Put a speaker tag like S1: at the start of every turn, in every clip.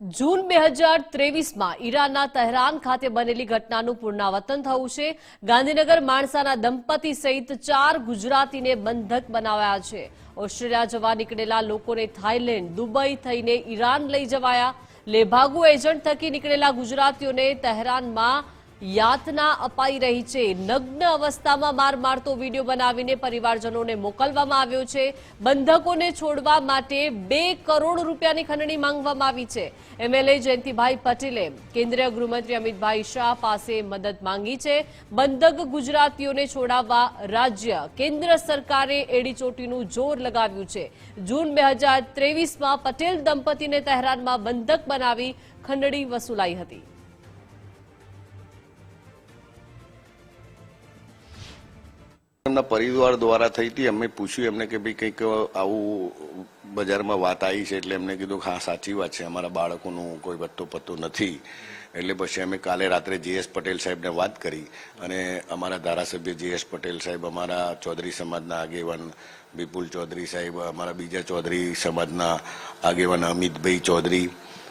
S1: જૂન બે હજાર ત્રેવીસમાં ઈરાનના તહેરાન ખાતે બનેલી ઘટનાનું પુનરાવર્તન થયું છે. ગાંધીનગર માણસાના દંપતી સહિત ચાર ગુજરાતીને બંધક બનાવાયા છે. ઓસ્ટ્રેલિયા જવા નીકળેલા લોકોને થાઇલેન્ડ, દુબઈ થઈને ઈરાન લઈ જવાયા. લેભાગુ એજન્ટ થકી નીકળેલા ગુજરાતીઓને તહેરાનમાં યાતના અપાઈ રહી છે. નગ્ન અવસ્થામાં માર મારતો વીડિયો બનાવીને પરિવારજનોને મોકલવામાં આવ્યો છે. બંધકોને છોડવા માટે બે કરોડ રૂપિયાની ખંડણી માંગવામાં આવી છે. એમએલએ જયંતિભાઈ પટેલે કેન્દ્રીય ગૃહમંત્રી અમિતભાઈ શાહ પાસે મદદ માંગી છે. બંધક ગુજરાતીઓને છોડાવવા રાજ્ય, કેન્દ્ર સરકારે એડીચોટીનું જોર લગાવ્યું છે. જૂન બે હજાર ત્રેવીસમાં પટેલ દંપતીને તહેરાનમાં બંધક બનાવી ખંડણી વસૂલાઈ હતી.
S2: એમના પરિવાર દ્વારા થઈ હતી. અમે પૂછ્યું એમને કે ભાઈ કંઈક આવું બજારમાં વાત આવી છે એટલે એમને કીધું હા, સાચી વાત છે. અમારા બાળકોનું કોઈ વધતો પત્તો નથી. એટલે પછી અમે કાલે રાત્રે જીએસ પટેલ સાહેબને વાત કરી અને અમારા ધારાસભ્ય જીએસ પટેલ સાહેબ, અમારા ચૌધરી સમાજના આગેવાન વિપુલ ચૌધરી સાહેબ, અમારા બીજા ચૌધરી સમાજના આગેવાન અમિતભાઈ ચૌધરી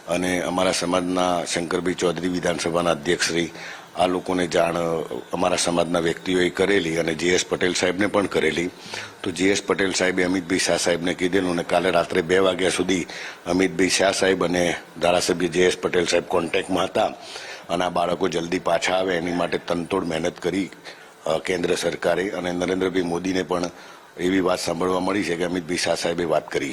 S2: અને અમારા સમાજના શંકરભાઈ ચૌધરી વિધાનસભાના અધ્યક્ષશ્રી આ લોકોને જાણ અમારા સમાજના વ્યક્તિઓએ કરેલી અને જીએસ પટેલ સાહેબને પણ કરેલી. તો જીએસ પટેલ સાહેબે અમિતભાઈ શાહ સાહેબને કીધેલું અને કાલે રાત્રે બે વાગ્યા સુધી અમિતભાઈ શાહ સાહેબ અને ધારાસભ્ય જીએસ પટેલ સાહેબ કોન્ટેક્ટમાં હતા અને આ બાળકો જલ્દી પાછા આવે, એની માટે તનતોડ મહેનત કરી કેન્દ્ર સરકારે અને નરેન્દ્રભાઈ મોદીને પણ એવી વાત સાંભળવા મળી છે કે અમિતભાઈ શાહ સાહેબે વાત કરી છે.